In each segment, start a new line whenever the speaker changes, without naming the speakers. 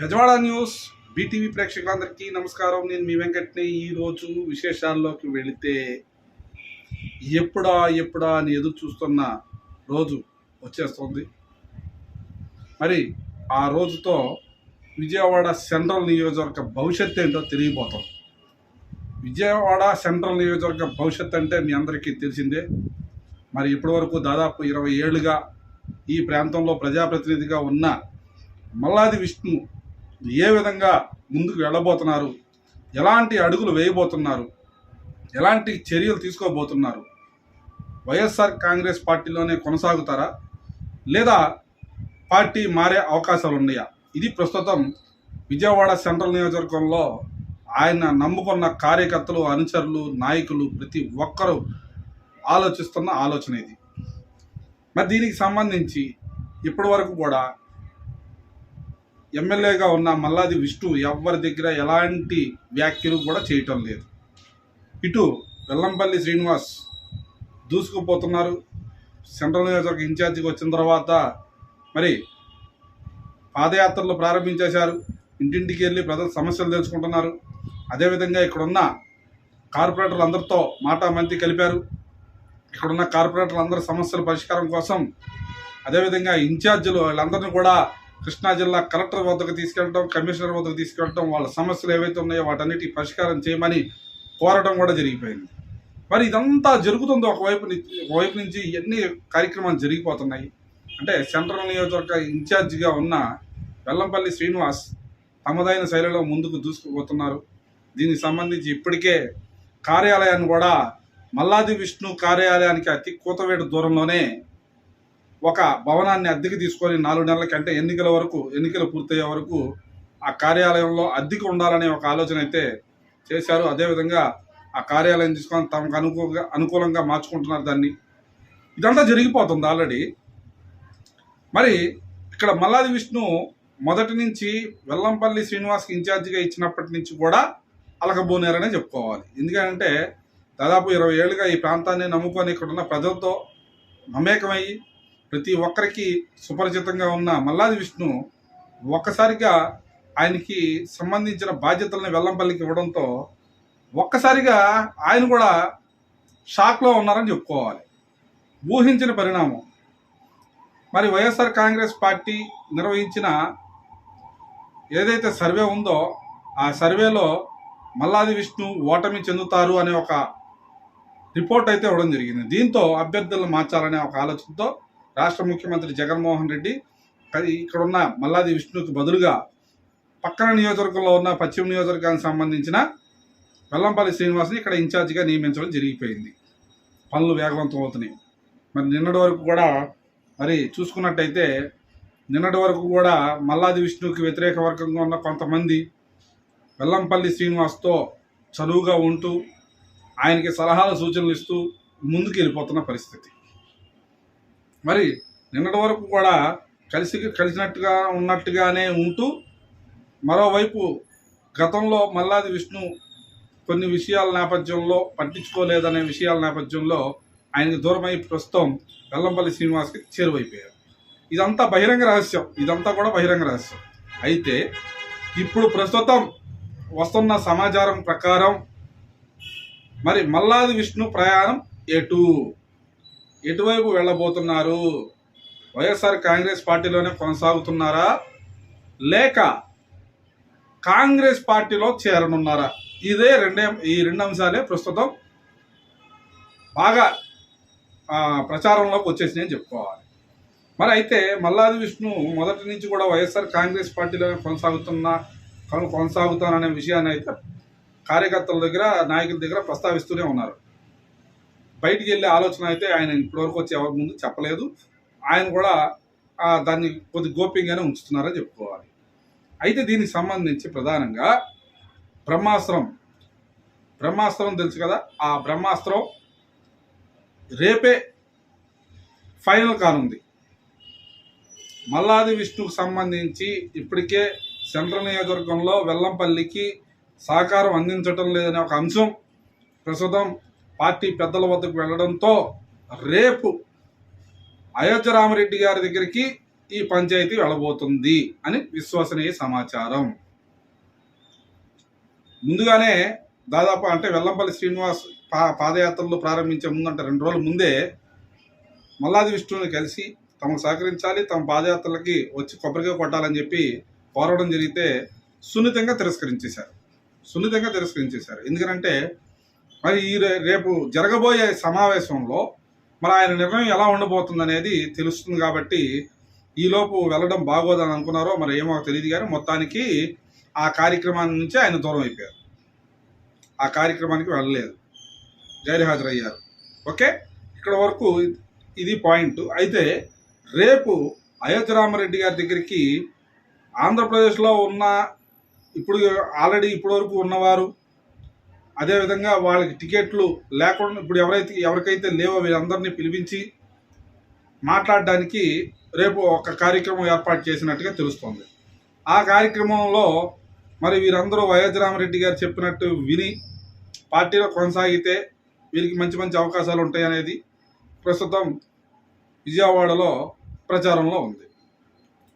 Bezawada news BTV ప్రేక్షకులందరికీ నమస్కారం. నేను మీ వెంకట్ని. ఈరోజు విశేషాల్లోకి వెళితే ఎప్పుడా ఎప్పుడా అని ఎదురు చూస్తున్న రోజు వచ్చేస్తుంది. మరి ఆ రోజుతో విజయవాడ సెంట్రల్ నియోజకవర్గ భవిష్యత్ ఏంటో తెలియబోతాం. విజయవాడ సెంట్రల్ నియోజకవర్గ భవిష్యత్ అంటే మీ అందరికీ తెలిసిందే. మరి ఇప్పటివరకు దాదాపు ఇరవై ఏళ్ళుగా ఈ ప్రాంతంలో ప్రజాప్రతినిధిగా ఉన్న మల్లాది విష్ణు ఏ విధంగా ముందుకు వెళ్ళబోతున్నారు? ఎలాంటి అడుగులు వేయబోతున్నారు? ఎలాంటి చర్యలు తీసుకోబోతున్నారు? వైఎస్ఆర్ కాంగ్రెస్ పార్టీలోనే కొనసాగుతారా? లేదా పార్టీ మారే అవకాశాలు ఉన్నాయా? ఇది ప్రస్తుతం విజయవాడ సెంట్రల్ నియోజకవర్గంలో ఆయన నమ్ముకున్న కార్యకర్తలు అనుచరులు నాయకులు ప్రతి ఒక్కరూ ఆలోచిస్తున్న ఆలోచన ఇది. మరి దీనికి సంబంధించి ఇప్పటి వరకు కూడా ఎమ్మెల్యేగా ఉన్న మల్లాది విష్ణు ఎవరి దగ్గర ఎలాంటి వ్యాఖ్యలు కూడా చేయటం లేదు. ఇటు వెల్లంపల్లి శ్రీనివాస్ దూసుకుపోతున్నారు. సెంట్రల్ నియోజకవర్గ ఇన్ఛార్జికి వచ్చిన తర్వాత మరి పాదయాత్రలు ప్రారంభించేశారు. ఇంటింటికి వెళ్ళి ప్రజల సమస్యలు తెలుసుకుంటున్నారు. అదేవిధంగా ఇక్కడున్న కార్పొరేటర్లు అందరితో మాట మంతి కలిపారు. ఇక్కడున్న కార్పొరేటర్లు అందరి సమస్యల పరిష్కారం కోసం అదేవిధంగా ఇన్ఛార్జీలు వీళ్ళందరినీ కూడా కృష్ణా జిల్లా కలెక్టర్ వద్దకు తీసుకెళ్ళడం కమిషనర్ వద్దకు తీసుకెళ్ళడం వాళ్ళ సమస్యలు ఏవైతే ఉన్నాయో వాటన్నిటి పరిష్కారం చేయమని కోరడం కూడా జరిగిపోయింది. మరి ఇదంతా జరుగుతుంది ఒకవైపు నుంచి ఒకవైపు నుంచి ఎన్ని కార్యక్రమాలు జరిగిపోతున్నాయి? అంటే సెంట్రల్ నియోజకవర్గ ఇన్ఛార్జిగా ఉన్న వెల్లంపల్లి శ్రీనివాస్ తమదైన శైలిలో ముందుకు దూసుకుపోతున్నారు. దీనికి సంబంధించి ఇప్పటికే కార్యాలయాన్ని కూడా మల్లాది విష్ణు కార్యాలయానికి అతి కూతవేటు దూరంలోనే ఒక భవనాన్ని అద్దెకి తీసుకొని నాలుగు నెలల కంటే ఎన్నికల వరకు ఎన్నికలు పూర్తయ్యే వరకు ఆ కార్యాలయంలో అద్దెకి ఉండాలనే ఒక ఆలోచన అయితే చేశారు. అదేవిధంగా ఆ కార్యాలయం తీసుకొని తమకు అనుకూలంగా అనుకూలంగా మార్చుకుంటున్నారు దాన్ని. ఇదంతా జరిగిపోతుంది ఆల్రెడీ. మరి ఇక్కడ మల్లాది విష్ణు మొదటి నుంచి వెల్లంపల్లి శ్రీనివాస్కి ఇన్ఛార్జిగా ఇచ్చినప్పటి నుంచి కూడా అలకబోనేరనే చెప్పుకోవాలి. ఎందుకంటే దాదాపు ఇరవై ఏళ్ళుగా ఈ ప్రాంతాన్ని నమ్ముకొని ఇక్కడ ఉన్న ప్రజలతో మమేకమయ్యి ప్రతి ఒక్కరికి సుపరిచితంగా ఉన్న మల్లాది విష్ణు ఒక్కసారిగా ఆయనకి సంబంధించిన బాధ్యతలను వెల్లంపల్లికి ఇవ్వడంతో ఒక్కసారిగా ఆయన కూడా షాక్లో ఉన్నారని చెప్పుకోవాలి. ఊహించిన పరిణామం. మరి వైఎస్ఆర్ కాంగ్రెస్ పార్టీ నిర్వహించిన ఏదైతే సర్వే ఉందో ఆ సర్వేలో మల్లాది విష్ణు ఓటమి చెందుతారు అనే ఒక రిపోర్ట్ అయితే ఇవ్వడం జరిగింది. దీంతో అభ్యర్థులను మార్చాలనే ఒక ఆలోచనతో రాష్ట్ర ముఖ్యమంత్రి జగన్మోహన్ రెడ్డి ఇక్కడ ఉన్న మల్లాది విష్ణుకు బదులుగా పక్కన నియోజకవర్గంలో ఉన్న పశ్చిమ నియోజకవర్గానికి సంబంధించిన వెల్లంపల్లి శ్రీనివాస్ని ఇక్కడ ఇన్ఛార్జిగా నియమించడం జరిగిపోయింది. పనులు వేగవంతం అవుతున్నాయి. మరి నిన్నటి వరకు కూడా మరి చూసుకున్నట్టయితే నిన్నటి వరకు కూడా మల్లాది విష్ణుకి వ్యతిరేక వర్గంగా ఉన్న కొంతమంది వెల్లంపల్లి శ్రీనివాస్తో చదువుగా ఉంటూ ఆయనకి సలహాలు సూచనలు ఇస్తూ ముందుకు వెళ్ళిపోతున్న పరిస్థితి. మరి నిన్నటి వరకు కూడా కలిసి కలిసినట్టుగా ఉన్నట్టుగానే ఉంటూ మరోవైపు గతంలో మల్లాది విష్ణు కొన్ని విషయాల నేపథ్యంలో పట్టించుకోలేదనే విషయాల నేపథ్యంలో ఆయనకి దూరమై ప్రస్తుతం వెల్లంపల్లి శ్రీనివాస్కి చేరువైపోయారు. ఇదంతా బహిరంగ రహస్యం. ఇదంతా కూడా బహిరంగ రహస్యం. అయితే ఇప్పుడు ప్రస్తుతం వస్తున్న సమాచారం ప్రకారం మరి మల్లాది విష్ణు ప్రయాణం ఎటు? ఎటువైపు వెళ్ళబోతున్నారు? వైఎస్ఆర్ కాంగ్రెస్ పార్టీలోనే కొనసాగుతున్నారా? లేక కాంగ్రెస్ పార్టీలో చేరనున్నారా? ఇదే రెండే ఈ రెండు అంశాలే ప్రస్తుతం బాగా ప్రచారంలోకి వచ్చేసినాయని చెప్పుకోవాలి. మరి అయితే మల్లాది విష్ణు మొదటి నుంచి కూడా వైఎస్ఆర్ కాంగ్రెస్ పార్టీలోనే కొనసాగుతున్న కొనసాగుతాననే విషయాన్ని అయితే కార్యకర్తల దగ్గర నాయకుల దగ్గర ప్రస్తావిస్తూనే ఉన్నారు. బయటికి వెళ్ళే ఆలోచన అయితే ఆయన ఇప్పటివరకు వచ్చి ఎవరి ముందు చెప్పలేదు. ఆయన కూడా దాన్ని కొద్ది గోప్యంగానే ఉంచుతున్నారని చెప్పుకోవాలి. అయితే దీనికి సంబంధించి ప్రధానంగా బ్రహ్మాస్త్రం బ్రహ్మాస్త్రం తెలుసు కదా? ఆ బ్రహ్మాస్త్రం రేపే ఫైనల్ కానుంది. మల్లాది విష్ణుకు సంబంధించి ఇప్పటికే సెంట్రల్ నియోజకవర్గంలో వెల్లంపల్లికి సహకారం అందించటం లేదనే ఒక అంశం ప్రస్తుతం పార్టీ పెద్దల వద్దకు వెళ్ళడంతో రేపు అయోధ్యరామరెడ్డి గారి దగ్గరికి ఈ పంచాయతీ వెళ్ళబోతుంది అని విశ్వసనీయ సమాచారం. ముందుగానే దాదాపు అంటే వెల్లంపల్లి శ్రీనివాస్ పా పాదయాత్రలు ప్రారంభించే ముందు అంటే రెండు రోజుల ముందే మల్లాది విష్ణువుని కలిసి తమకు సహకరించాలి తమ పాదయాత్రలకి వచ్చి కొబ్బరిగా కొట్టాలని చెప్పి కోరడం జరిగితే సున్నితంగా తిరస్కరించేశారు. సున్నితంగా తిరస్కరించేశారు. ఎందుకంటే మరి ఈ రేపు జరగబోయే సమావేశంలో మరి ఆయన నిర్ణయం ఎలా ఉండబోతుంది అనేది తెలుస్తుంది కాబట్టి ఈలోపు వెళ్ళడం బాగోదని అనుకున్నారో మరి ఏమో తెలియదు కానీ మొత్తానికి ఆ కార్యక్రమాన్ని నుంచి ఆయన దూరం అయిపోయారు. ఆ కార్యక్రమానికి వెళ్ళలేదు. గైర్హాజరయ్యారు. ఓకే? ఇక్కడ వరకు ఇది పాయింట్. అయితే రేపు అయోధ్య రామరెడ్డి గారి దగ్గరికి ఆంధ్రప్రదేశ్లో ఉన్న ఇప్పుడు ఆల్రెడీ ఇప్పటి వరకు ఉన్నవారు అదేవిధంగా వాళ్ళకి టికెట్లు లేకుండా ఇప్పుడు ఎవరైతే ఎవరికైతే లేవో వీళ్ళందరినీ పిలిపించి మాట్లాడడానికి రేపు ఒక కార్యక్రమం ఏర్పాటు చేసినట్టుగా తెలుస్తోంది. ఆ కార్యక్రమంలో మరి వీరందరూ వైఎస్ రామరెడ్డి గారు చెప్పినట్టు విని పార్టీలో కొనసాగితే వీరికి మంచి మంచి అవకాశాలు ఉంటాయి అనేది ప్రస్తుతం విజయవాడలో ప్రచారంలో ఉంది.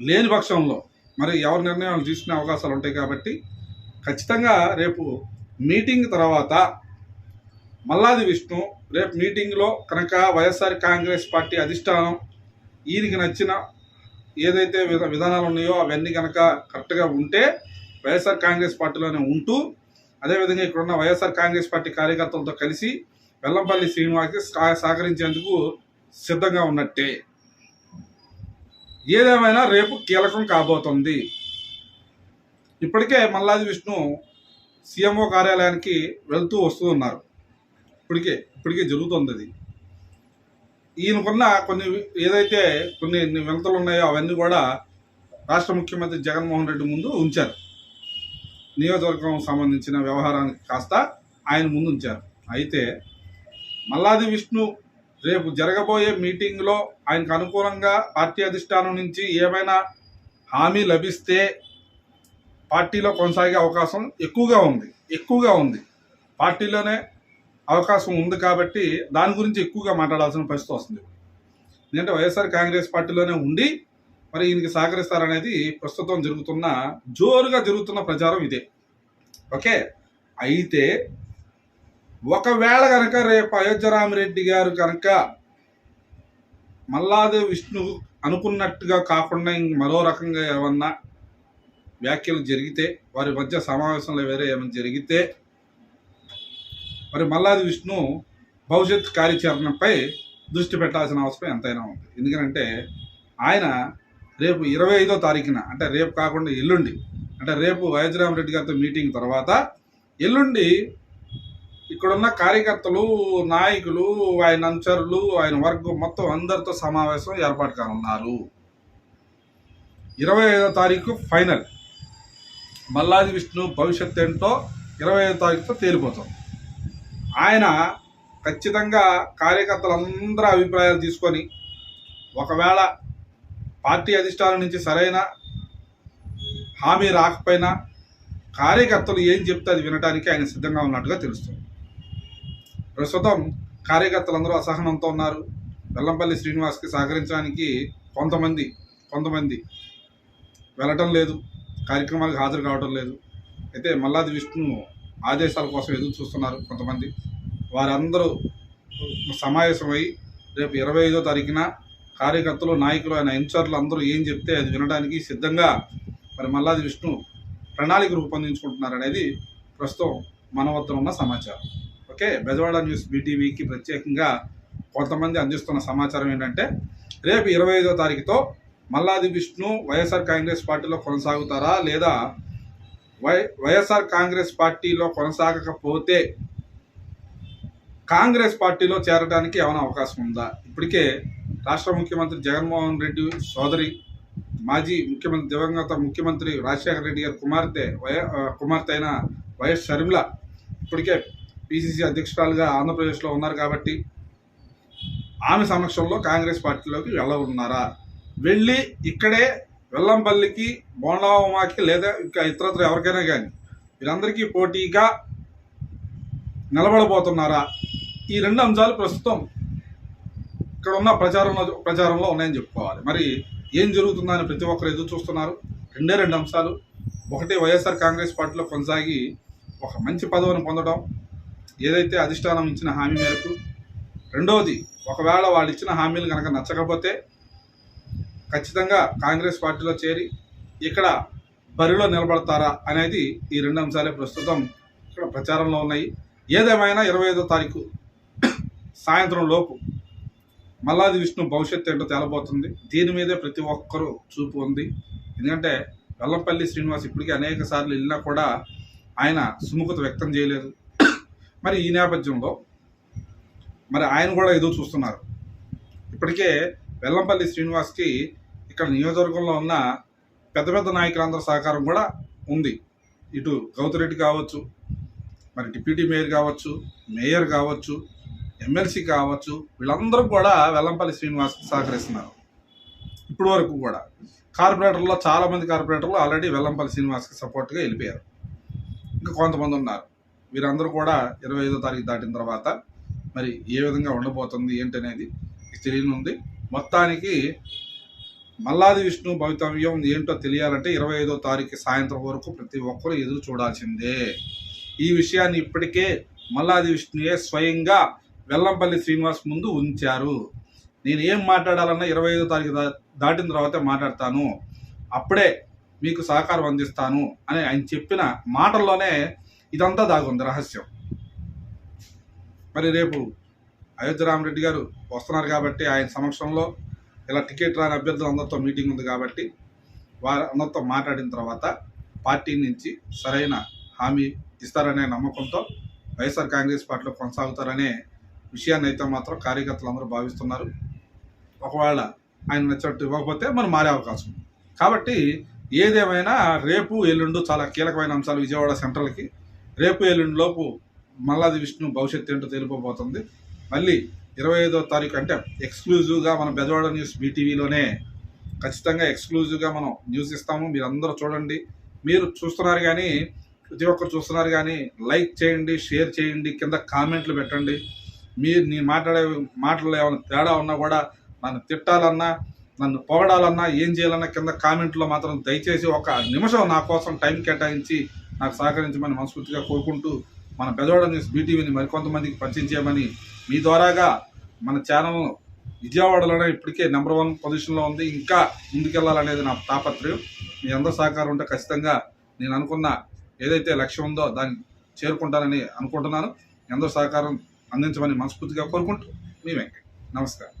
లేని పక్షంలో మరి ఎవరి నిర్ణయాలు తీసుకునే అవకాశాలు ఉంటాయి కాబట్టి ఖచ్చితంగా రేపు మీటింగ్ తర్వాత మల్లాది విష్ణు రేపు మీటింగ్లో కనుక వైఎస్ఆర్ కాంగ్రెస్ పార్టీ అధిష్టానం ఈయనకి నచ్చిన ఏదైతే విధానాలు ఉన్నాయో అవన్నీ కనుక కరెక్ట్గా ఉంటే వైఎస్ఆర్ కాంగ్రెస్ పార్టీలోనే ఉంటూ అదేవిధంగా ఇక్కడున్న వైఎస్ఆర్ కాంగ్రెస్ పార్టీ కార్యకర్తలతో కలిసి వెల్లంపల్లి శ్రీనివాస్కి సహకరించేందుకు సిద్ధంగా ఉన్నట్టే. ఏదేమైనా రేపు కీలకం కాబోతుంది. ఇప్పటికే మల్లాది విష్ణు సీఎంఓ కార్యాలయానికి వెళ్తూ వస్తూ ఉన్నారు. ఇప్పటికే ఇప్పటికే జరుగుతుంది అది. ఈయనకున్న కొన్ని ఏదైతే కొన్ని వినతలు ఉన్నాయో అవన్నీ కూడా రాష్ట్ర ముఖ్యమంత్రి జగన్మోహన్ రెడ్డి ముందు ఉంచారు. నియోజకవర్గం సంబంధించిన వ్యవహారానికి కాస్త ఆయన ముందు ఉంచారు. అయితే మల్లాది విష్ణు రేపు జరగబోయే మీటింగ్లో ఆయనకు అనుకూలంగా పార్టీ అధిష్టానం నుంచి ఏమైనా హామీ లభిస్తే పార్టీలో కొనసాగే అవకాశం ఎక్కువగా ఉంది. ఎక్కువగా ఉంది. పార్టీలోనే అవకాశం ఉంది కాబట్టి దాని గురించి ఎక్కువగా మాట్లాడాల్సిన పరిస్థితి వస్తుంది. ఎందుకంటే వైఎస్ఆర్ కాంగ్రెస్ పార్టీలోనే ఉండి మరి ఈయనకి సహకరిస్తారనేది ప్రస్తుతం జరుగుతున్న జోరుగా జరుగుతున్న ప్రచారం ఇదే. ఓకే? అయితే ఒకవేళ కనుక రేపు అయోధ్య రామిరెడ్డి గారు కనుక మల్లాదేవి విష్ణు అనుకున్నట్టుగా కాకుండా మరో రకంగా ఏమన్నా వ్యాఖ్యలు జరిగితే వారి మధ్య సమావేశంలో వేరే ఏమైనా జరిగితే మరి మల్లాది విష్ణు భవిష్యత్ కార్యాచరణపై దృష్టి పెట్టాల్సిన అవసరం ఎంతైనా ఉంది. ఎందుకంటే ఆయన రేపు ఇరవై ఐదో తారీఖున అంటే రేపు కాకుండా ఎల్లుండి అంటే రేపు రెడ్డి గారితో మీటింగ్ తర్వాత ఎల్లుండి ఇక్కడున్న కార్యకర్తలు నాయకులు ఆయన అనుచరులు ఆయన వర్గం మొత్తం అందరితో సమావేశం ఏర్పాటు కానున్నారు. ఇరవై ఐదో తారీఖు ఫైనల్. మల్లాది విష్ణు భవిష్యత్ ఏంటో ఇరవై ఐదు తారీఖుతో తేలిపోతాం ఆయన ఖచ్చితంగా కార్యకర్తలందరూ అభిప్రాయాలు తీసుకొని ఒకవేళ పార్టీ అధిష్టానం నుంచి సరైన హామీ రాకపోయినా కార్యకర్తలు ఏం చెప్తే అది వినడానికి ఆయన సిద్ధంగా ఉన్నట్టుగా తెలుస్తుంది. ప్రస్తుతం కార్యకర్తలందరూ అసహనంతో ఉన్నారు. వెల్లంపల్లి శ్రీనివాస్కి సహకరించడానికి కొంతమంది కొంతమంది వెళ్ళటం లేదు. కార్యక్రమాలకు హాజరు కావడం లేదు. అయితే మల్లాది విష్ణు ఆదేశాల కోసం ఎదురు చూస్తున్నారు కొంతమంది. వారందరూ సమావేశమై రేపు ఇరవై ఐదో తారీఖున కార్యకర్తలు నాయకులు ఆయన ఇన్ఛార్జ్లు అందరూ ఏం చెప్తే అది వినడానికి సిద్ధంగా మరి మల్లాది విష్ణు ప్రణాళిక రూపొందించుకుంటున్నారు అనేది ప్రస్తుతం మన వద్ద ఉన్న సమాచారం. ఓకే? బెజవాడ న్యూస్ బీటీవీకి ప్రత్యేకంగా కొంతమంది అందిస్తున్న సమాచారం ఏంటంటే రేపు ఇరవై ఐదో తారీఖుతో మల్లాది విష్ణు వైఎస్ఆర్ కాంగ్రెస్ పార్టీలో కొనసాగుతారా లేదా వై వైఎస్ఆర్ కాంగ్రెస్ పార్టీలో కొనసాగకపోతే కాంగ్రెస్ పార్టీలో చేరడానికి ఏమైనా అవకాశం ఉందా? ఇప్పటికే రాష్ట్ర ముఖ్యమంత్రి జగన్మోహన్ రెడ్డి సోదరి మాజీ ముఖ్యమంత్రి దివంగత ముఖ్యమంత్రి రాజశేఖర రెడ్డి గారి కుమార్తె వై కుమార్తె అయిన వైఎస్ షర్మిల ఇప్పటికే పిసిసి అధ్యక్షురాలుగా ఆంధ్రప్రదేశ్లో ఉన్నారు కాబట్టి ఆమె సమక్షంలో కాంగ్రెస్ పార్టీలోకి వెళ్ళవున్నారా వెళ్ళి ఇక్కడే వెల్లంపల్లికి బోండామాకి లేదా ఇంకా ఇతరత్ర ఎవరికైనా కానీ వీరందరికీ పోటీగా నిలబడబోతున్నారా? ఈ రెండు అంశాలు ప్రస్తుతం ఇక్కడ ఉన్న ప్రచారంలో ప్రచారంలో ఉన్నాయని చెప్పుకోవాలి. మరి ఏం జరుగుతుందని ప్రతి ఒక్కరు ఎదురు చూస్తున్నారు. రెండే రెండు అంశాలు. ఒకటి వైఎస్ఆర్ కాంగ్రెస్ పార్టీలో కొనసాగి ఒక మంచి పదవిని పొందడం ఏదైతే అధిష్టానం ఇచ్చిన హామీ మేరకు. రెండవది ఒకవేళ వాళ్ళు ఇచ్చిన హామీలు కనుక నచ్చకపోతే ఖచ్చితంగా కాంగ్రెస్ పార్టీలో చేరి ఇక్కడ బరిలో నిలబడతారా అనేది ఈ రెండు అంశాలే ప్రస్తుతం ఇక్కడ ప్రచారంలో ఉన్నాయి. ఏదేమైనా ఇరవై ఐదో తారీఖు సాయంత్రం లోపు మల్లాది విష్ణు భవిష్యత్తు ఏంటో తేలబోతుంది. దీని మీదే ప్రతి ఒక్కరూ చూపు ఉంది. ఎందుకంటే వెల్లంపల్లి శ్రీనివాస్ ఇప్పటికీ అనేక సార్లు వెళ్ళినా కూడా ఆయన సుముఖత వ్యక్తం చేయలేదు. మరి ఈ నేపథ్యంలో మరి ఆయన కూడా ఎదురు చూస్తున్నారు. ఇప్పటికే వెల్లంపల్లి శ్రీనివాస్కి ఇక్కడ నియోజకవర్గంలో ఉన్న పెద్ద పెద్ద నాయకులందరి సహకారం కూడా ఉంది. ఇటు గౌతిరెడ్డి కావచ్చు మరి డిప్యూటీ మేయర్ కావచ్చు మేయర్ కావచ్చు ఎమ్మెల్సీ కావచ్చు వీళ్ళందరూ కూడా వెల్లంపల్లి శ్రీనివాస్కి సహకరిస్తున్నారు. ఇప్పటి వరకు కూడా కార్పొరేటర్లో చాలామంది కార్పొరేటర్లు ఆల్రెడీ వెల్లంపల్లి శ్రీనివాస్కి సపోర్ట్గా వెళ్ళిపోయారు. ఇంకా కొంతమంది ఉన్నారు. వీరందరూ కూడా ఇరవై ఐదో తారీఖు దాటిన తర్వాత మరి ఏ విధంగా ఉండబోతుంది ఏంటనేది తెలియనుంది. మొత్తానికి మల్లాది విష్ణు భవితవ్యం ఏంటో తెలియాలంటే ఇరవై ఐదో తారీఖు సాయంత్రం వరకు ప్రతి ఒక్కరూ ఎదురు చూడాల్సిందే. ఈ విషయాన్ని ఇప్పటికే మల్లాది విష్ణుయే స్వయంగా వెల్లంపల్లి శ్రీనివాస్ ముందు ఉంచారు. నేను ఏం మాట్లాడాలన్నా ఇరవై ఐదో తారీఖు దా- దాటిన తర్వాత మాట్లాడతాను. అప్పుడే మీకు సహకారం అందిస్తాను అని ఆయన చెప్పిన మాటల్లోనే ఇదంతా దాగుంది రహస్యం. మరి రేపు అయోధ్య రామరెడ్డి గారు వస్తున్నారు కాబట్టి ఆయన సమక్షంలో ఇలా టికెట్ రాని అభ్యర్థులందరితో మీటింగ్ ఉంది కాబట్టి వారు అందరితో మాట్లాడిన తర్వాత పార్టీ నుంచి సరైన హామీ ఇస్తారనే నమ్మకంతో వైఎస్ఆర్ కాంగ్రెస్ పార్టీలో కొనసాగుతారనే విషయాన్ని అయితే మాత్రం కార్యకర్తలు అందరూ భావిస్తున్నారు. ఒకవేళ ఆయన నచ్చినట్టు ఇవ్వకపోతే మనం మారే అవకాశం. ఉంది కాబట్టి ఏదేమైనా రేపు ఎల్లుండు చాలా కీలకమైన అంశాలు విజయవాడ సెంట్రల్కి. రేపు ఎల్లుండి లోపు మల్లాది విష్ణు భవిష్యత్తు ఏంటో తెలిపబోతుంది మళ్ళీ ఇరవై ఐదో తారీఖు అంటే ఎక్స్క్లూజివ్గా మన బెజవాడ న్యూస్ బీటీవీలోనే ఖచ్చితంగా ఎక్స్క్లూజివ్గా మనం న్యూస్ ఇస్తాము. మీరు అందరూ చూడండి. మీరు చూస్తున్నారు కానీ ప్రతి ఒక్కరు చూస్తున్నారు కానీ లైక్ చేయండి షేర్ చేయండి కింద కామెంట్లు పెట్టండి. మీరు నేను మాట్లాడే మాటల్లో ఏమైనా తేడా ఉన్నా కూడా నన్ను తిట్టాలన్నా నన్ను పొగడాలన్నా ఏం చేయాలన్నా కింద కామెంట్లో మాత్రం దయచేసి ఒక నిమిషం నా కోసం టైం కేటాయించి నాకు సహకరించమని మనస్ఫూర్తిగా కోరుకుంటూ మన బెజవాడ న్యూస్ బీటీవీని మరికొంతమందికి పరిచయం చేయమని మీ ద్వారాగా మన ఛానల్ విజయవాడలోనే ఇప్పటికే నెంబర్ వన్ పొజిషన్లో ఉంది. ఇంకా ముందుకెళ్ళాలనేది నా తాపత్రయం. మీ అందరి సహకారం ఉంటే ఖచ్చితంగా నేను అనుకున్న ఏదైతే లక్ష్యం ఉందో దాన్ని చేరుకుంటానని అనుకుంటున్నాను. మీ అందరి సహకారం అందించమని మనస్ఫూర్తిగా కోరుకుంటూ మీ వెంకట్ నమస్కారం.